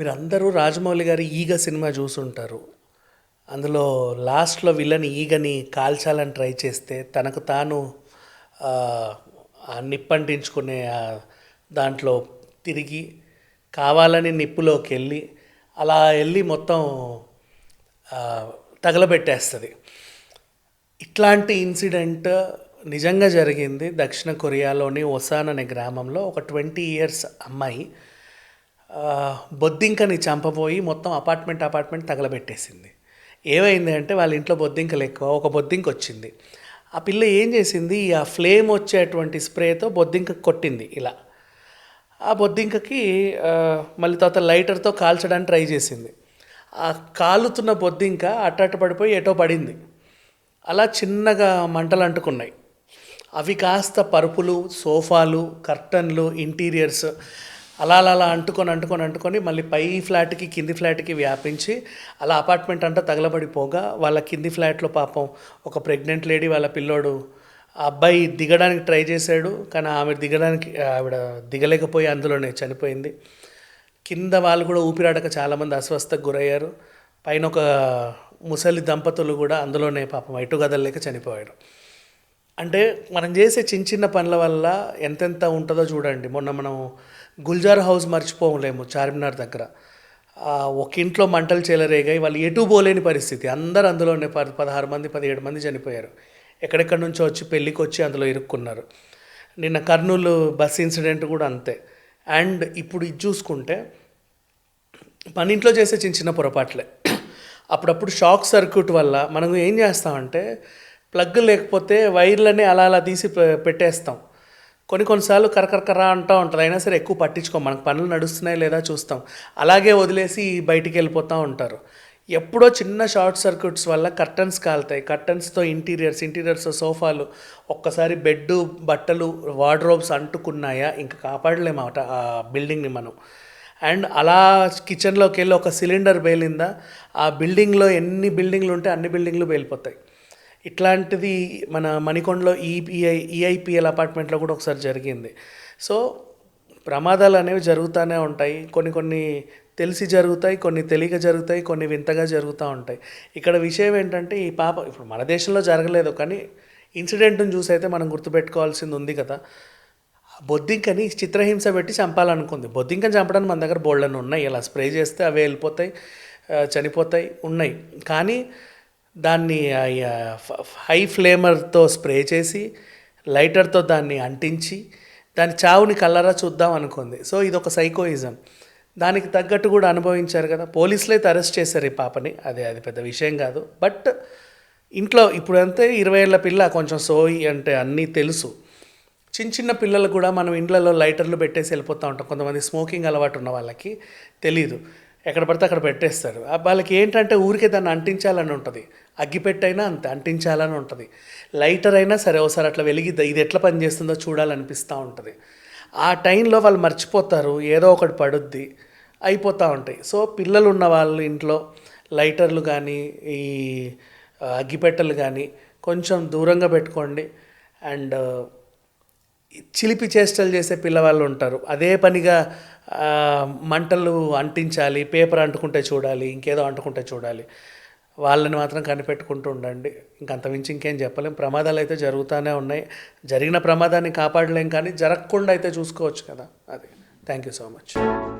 మీరు అందరూ రాజమౌళి గారి ఈగ సినిమా చూసుంటారు. అందులో లాస్ట్లో విలన్ ఈగని కాల్చాలని ట్రై చేస్తే తనకు తాను నిప్పంటించుకునే దాంట్లో తిరిగి కావాలని నిప్పులోకి వెళ్ళి అలా వెళ్ళి మొత్తం తగలబెట్టేస్తుంది. ఇట్లాంటి ఇన్సిడెంట్ నిజంగా జరిగింది దక్షిణ కొరియాలోని ఒసాన్ అనే గ్రామంలో ఒక ట్వంటీ ఇయర్స్ అమ్మాయి బొద్దింకని చంపబోయి మొత్తం అపార్ట్మెంట్ అపార్ట్మెంట్ తగలబెట్టేసింది. ఏమైంది అంటే వాళ్ళ ఇంట్లో బొద్దింకలు ఎక్కువ ఒక బొద్దింక వచ్చింది. ఆ పిల్ల ఏం చేసింది? ఆ ఫ్లేమ్ వచ్చేటువంటి స్ప్రేతో బొద్దింక కొట్టింది ఇలా. ఆ బొద్దింకకి మళ్ళీ తర్వాత లైటర్తో కాల్చడానికి ట్రై చేసింది. ఆ కాలుతున్న బొద్దింక అట్టట్టు పడిపోయి ఎటో పడింది. అలా చిన్నగా మంటలు అంటుకున్నాయి. అవి కాస్త పరుపులు సోఫాలు కర్టన్లు ఇంటీరియర్స్ అలా అలా అలా అంటుకొని అంటుకొని అంటుకొని మళ్ళీ పై ఫ్లాట్కి కింది ఫ్లాట్కి వ్యాపించి అలా అపార్ట్మెంట్ అంతా తగలబడిపోగా వాళ్ళ కింది ఫ్లాట్లో పాపం ఒక ప్రెగ్నెంట్ లేడీ వాళ్ళ పిల్లోడు ఆ అబ్బాయి దిగడానికి ట్రై చేశాడు కానీ ఆమె దిగడానికి ఆవిడ దిగలేకపోయి అందులోనే చనిపోయింది. కింద వాళ్ళు కూడా ఊపిరాడక చాలామంది అస్వస్థకు గురయ్యారు. పైన ఒక ముసలి దంపతులు కూడా అందులోనే పాపం ఎటు గదలేక చనిపోయారు. అంటే మనం చేసే చిన్న చిన్న పనుల వల్ల ఎంతెంత ఉంటుందో చూడండి. మొన్న మనం గుల్జార్ హౌస్ మర్చిపోలేము చార్మినార్ దగ్గర. ఒక ఇంట్లో మంటలు చెలరేగాయి వాళ్ళు ఎటు పోలేని పరిస్థితి. అందరు అందులోనే పది పదహారు మంది పదిహేడు మంది చనిపోయారు. ఎక్కడెక్కడి నుంచో వచ్చి పెళ్ళికి వచ్చి అందులో ఇరుక్కున్నారు. నిన్న కర్నూలు బస్ ఇన్సిడెంట్ కూడా అంతే. అండ్ ఇప్పుడు ఇది చూసుకుంటే మన ఇంట్లో చేసే చిన్న చిన్న పొరపాట్లే. అప్పుడప్పుడు షాక్ సర్క్యూట్ వల్ల మనం ఏం చేస్తామంటే ప్లగ్ లేకపోతే వైర్లని అలా అలా తీసి పె- పెట్టేస్తాం. కొన్ని కొన్నిసార్లు కరకరకర అంటూ ఉంటుంది అయినా సరే ఎక్కువ పట్టించుకోం. మనకు పనులు నడుస్తున్నాయి లేదా చూస్తాం. అలాగే వదిలేసి బయటికి వెళ్ళిపోతూ ఉంటారు. ఎప్పుడో చిన్న షార్ట్ సర్క్యూట్స్ వల్ల కర్టన్స్ కాలుతాయి. కర్టన్స్తో ఇంటీరియర్స్ ఇంటీరియర్స్తో సోఫాలు ఒక్కసారి బెడ్ బట్టలు వార్డ్రోబ్స్ అంటుకున్నాయా? ఇంకా కాపాడలేము ఆ బిల్డింగ్ని మనం. అండ్ అలా కిచెన్లోకి వెళ్ళి ఒక సిలిండర్ పేలిందా ఆ బిల్డింగ్లో ఎన్ని బిల్డింగ్లు ఉంటే అన్ని బిల్డింగ్లు పేలిపోతాయి ఇట్లాంటిది మన మణికొండలో ఈపీఐ ఈఐపిఎల్ అపార్ట్మెంట్లో కూడా ఒకసారి జరిగింది. సో ప్రమాదాలు అనేవి జరుగుతూనే ఉంటాయి. కొన్ని కొన్ని తెలిసి జరుగుతాయి కొన్ని తెలియక జరుగుతాయి కొన్ని వింతగా జరుగుతూ ఉంటాయి. ఇక్కడ విషయం ఏంటంటే ఈ పాప ఇప్పుడు మన దేశంలో జరగలేదు కానీ ఇన్సిడెంట్ని చూసి అయితే మనం గుర్తుపెట్టుకోవాల్సింది ఉంది కదా. బొద్దింకని చిత్రహింస పెట్టి చంపాలనుకుంది. బొద్దింకని చంపడానికి మన దగ్గర బోల్డని ఉన్నాయి. ఇలా స్ప్రే చేస్తే అవి వెళ్ళిపోతాయి చనిపోతాయి ఉన్నాయి. కానీ దాన్ని హై ఫ్లేమర్తో స్ప్రే చేసి లైటర్తో దాన్ని అంటించి దాని చావుని కల్లరా చూద్దాం అనుకుంది. సో ఇది ఒక సైకోయిజం. దానికి తగ్గట్టు కూడా అనుభవించారు కదా. పోలీసులు అయితే అరెస్ట్ చేశారు ఈ పాపని. అదే అది పెద్ద విషయం కాదు. బట్ ఇంట్లో ఇప్పుడంతే ఇరవై ఏళ్ళ పిల్ల కొంచెం సోయి అంటే అన్నీ తెలుసు. చిన్న చిన్న పిల్లలు కూడా మనం ఇండ్లలో లైటర్లు పెట్టేసి వెళ్ళిపోతూ ఉంటాం. కొంతమంది స్మోకింగ్ అలవాటు ఉన్న వాళ్ళకి తెలియదు ఎక్కడ పడితే అక్కడ పెట్టేస్తారు. వాళ్ళకి ఏంటంటే ఊరికే దాన్ని అంటించాలని ఉంటుంది. అగ్గిపెట్టైనా అంతే అంటించాలని ఉంటుంది. లైటర్ అయినా సరే ఒకసారి అట్లా వెలిగి ఇది ఎట్లా పనిచేస్తుందో చూడాలనిపిస్తూ ఉంటుంది. ఆ టైంలో వాళ్ళు మర్చిపోతారు ఏదో ఒకటి పడుద్ది అయిపోతూ ఉంటాయి. సో పిల్లలు ఉన్న వాళ్ళు ఇంట్లో లైటర్లు కానీ ఈ అగ్గిపెట్టెలు కానీ కొంచెం దూరంగా పెట్టుకోండి. అండ్ చిలిపి చేష్టలు చేసే పిల్లవాళ్ళు ఉంటారు. అదే పనిగా మంటలు అంటించాలి పేపర్ అంటుకుంటే చూడాలి ఇంకేదో అంటుకుంటే చూడాలి. వాళ్ళని మాత్రం కనిపెట్టుకుంటూ ఉండండి. ఇంకంత మించి ఇంకేం చెప్పలేం. ప్రమాదాలు అయితే జరుగుతూనే ఉన్నాయి. జరిగిన ప్రమాదాన్ని కాపాడలేం కానీ జరగకుండా అయితే చూసుకోవచ్చు కదా. అది. Thank you so much.